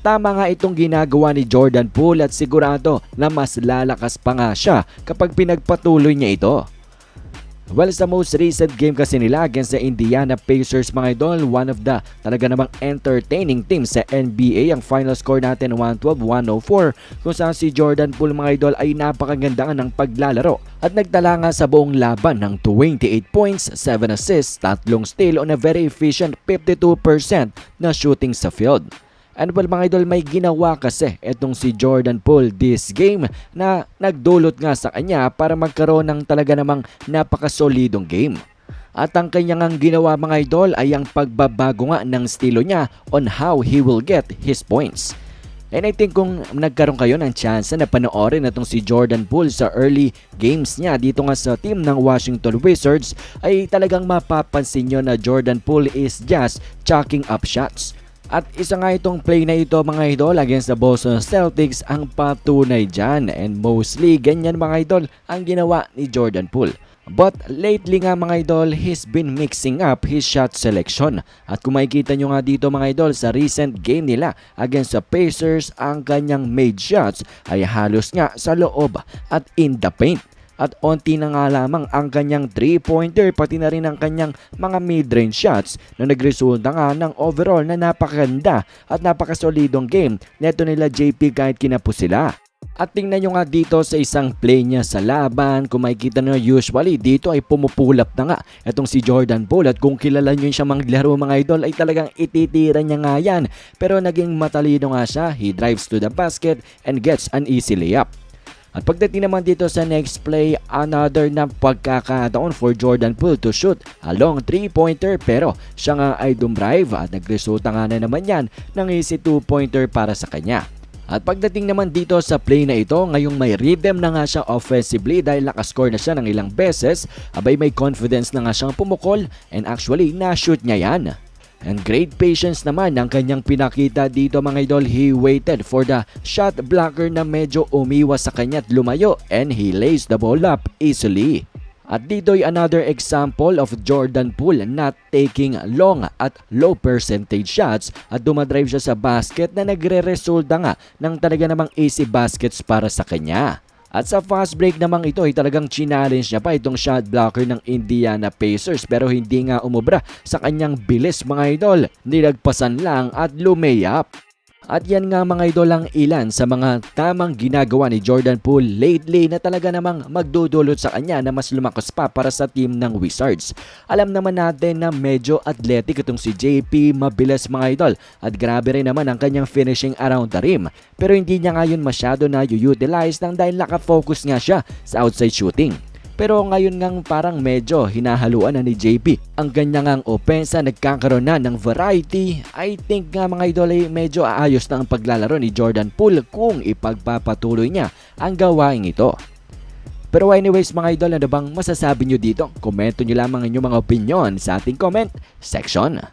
Tama nga itong ginagawa ni Jordan Poole at sigurado na mas lalakas pa nga siya kapag pinagpatuloy niya ito. Well, sa most recent game kasi nila against the Indiana Pacers mga idol, one of the talaga namang entertaining teams sa NBA. Ang final score natin 112-104 kung saan si Jordan Poole mga idol ay napakaganda ng paglalaro at nagtala nga sa buong laban ng 28 points, 7 assists, tatlong steal on a very efficient 52% na shooting sa field. And well mga idol, may ginawa kasi itong si Jordan Poole this game na nagdulot nga sa kanya para magkaroon ng talaga namang napakasolidong game. At ang kanyang ang ginawa mga idol ay ang pagbabago nga ng estilo niya on how he will get his points. And I think kung nagkaroon kayo ng chance na panoorin itong si Jordan Poole sa early games niya dito nga sa team ng Washington Wizards ay talagang mapapansin nyo na Jordan Poole is just chucking up shots. At isa nga itong play na ito mga idol against the Boston Celtics ang patunay dyan and mostly ganyan mga idol ang ginawa ni Jordan Poole. But lately nga mga idol, he's been mixing up his shot selection. At kung makikita nyo nga dito mga idol sa recent game nila against the Pacers, ang kanyang made shots ay halos nga sa loob at in the paint. At onti na nga lamang ang kanyang 3-pointer pati na rin ang kanyang mga mid-range shots na nagresulta nga ng overall na napakaganda at napakasolidong game neto nila JP kahit kinapo sila. At tingnan nyo nga dito sa isang play niya sa laban, kung makikita nyo usually dito ay pumupulap na nga itong si Jordan Poole at kung kilala nyo siya maglaro mga idol ay talagang ititira niya nga yan. Pero naging matalino nga siya, he drives to the basket and gets an easy layup. At pagdating naman dito sa next play, another na pagkakataon for Jordan Poole to shoot a long 3-pointer pero siya nga ay dumrive at nagresulta nga na naman yan ng easy 2-pointer para sa kanya. At pagdating naman dito sa play na ito, ngayong may rhythm na nga siya offensively dahil nakascore na siya ng ilang beses, abay may confidence na nga siyang pumukol and actually na-shoot niya yan. And great patience naman ang kanyang pinakita dito mga idol. He waited for the shot blocker na medyo umiwas sa kanya at lumayo and he lays the ball up easily. At dito'y another example of Jordan Poole not taking long at low percentage shots at dumadrive siya sa basket na nagre-resulta nga ng talaga namang easy baskets para sa kanya. At sa fast break namang ito ay talagang challenge niya pa itong shot blocker ng Indiana Pacers pero hindi nga umubra sa kanyang bilis mga idol. Nilagpasan lang at lumayap. At yan nga mga idol ang ilan sa mga tamang ginagawa ni Jordan Poole lately na talaga namang magdudulot sa kanya na mas lumakas pa para sa team ng Wizards. Alam naman natin na medyo athletic itong si JP, mabilis mga idol at grabe rin naman ang kanyang finishing around the rim. Pero hindi niya ngayon masyado na utilize nang dahil nakafocus nga siya sa outside shooting. Pero ngayon ngang parang medyo hinahaluan na ni JP. Ang ganyan ngang opensa nagkakaroon na ng variety. I think nga mga idol ay medyo aayos na ang paglalaro ni Jordan Poole kung ipagpapatuloy niya ang gawain ito. Pero anyways mga idol, ano bang masasabi nyo dito? Komento nyo lamang ang inyong mga opinion sa ating comment section.